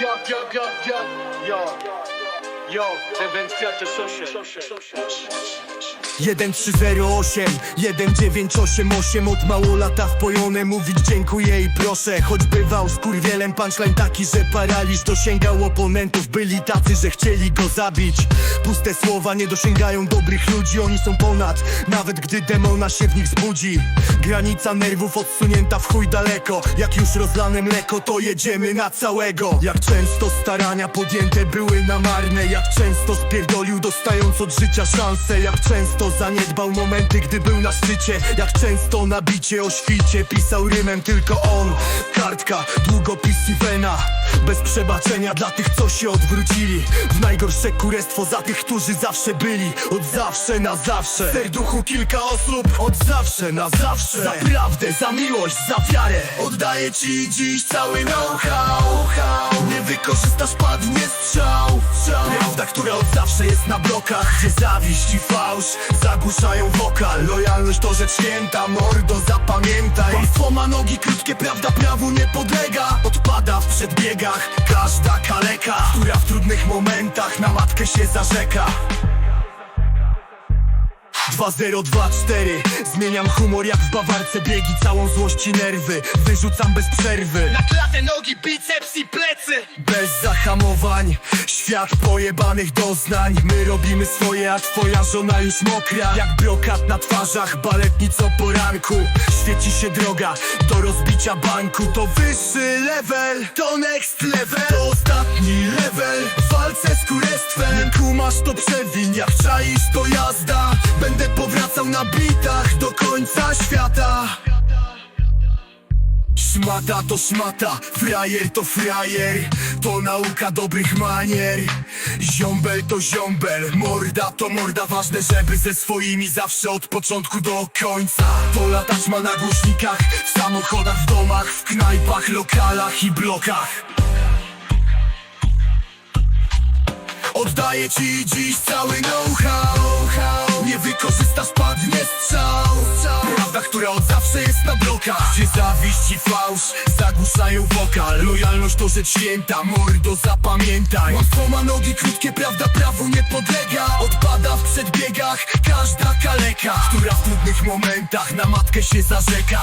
Yo, yo, yo, yo, yo, yo, den Wendt Social. Social. Social. Social. 1308 1988 Od mało lata wpojone mówić dziękuję i proszę. Choć bywał skurwielem punchline taki, że paraliż Dosięgał oponentów, byli tacy, że chcieli go zabić. Puste słowa nie dosięgają dobrych ludzi Oni są ponad, nawet gdy demona się w nich zbudzi. Granica nerwów odsunięta w chuj daleko. Jak już rozlane mleko, to jedziemy na całego. Jak często starania podjęte były na marne. Jak często spierdolił dostając od życia szansę. Jak często zaniedbał momenty, gdy był na szczycie. Jak często na bicie o świcie pisał rymem tylko on. Kartka, długopis i wena Bez przebaczenia dla tych, co się odwrócili. W najgorsze kurestwo za tych, którzy zawsze byli. Od zawsze na zawsze. W serduchu kilka osób. Od zawsze na zawsze. Za prawdę, za miłość, za wiarę. Oddaję ci dziś cały know-how. Nie wykorzystasz, padnie strzał. Prawda, która od zawsze jest na blokach. Gdzie zawiść i fałsz zagłuszają wokal Lojalność to rzecz święta, mordo zapamiętaj. Państwo ma nogi krótkie, prawda prawu nie podlega. Odpada w przedbiegach każda kaleka Która w trudnych momentach na matkę się zarzeka 2024 Zmieniam humor jak w bawarce biegi Całą złość i nerwy. Wyrzucam bez przerwy. Na klatę nogi, biceps i plecy. bez zahamowań. Świat pojebanych doznań. My robimy swoje, a twoja żona już mokra. Jak brokat na twarzach, baletnic o poranku. Świeci się droga do rozbicia banku. To wyższy level, to next level. To ostatni level kumasz to przewin, jak czaisz to jazda. Będę powracał na bitach do końca świata. Szmata to szmata, frajer to frajer. To nauka dobrych manier. Ziombel to ziombel, morda to morda. Ważne, żeby ze swoimi zawsze od początku do końca. To latać ma na głośnikach W samochodach, w domach, w knajpach, lokalach i blokach Oddaję ci dziś cały know-how. Nie wykorzystasz, padnie strzał. Prawda, która od zawsze jest na blokach. Gdzie zawiść i fałsz zagłuszają wokal Lojalność to rzecz święta, mordo zapamiętaj. Łatwo ma nogi krótkie, prawda prawu nie podlega. Odpada w przedbiegach każda kaleka Która w trudnych momentach na matkę się zarzeka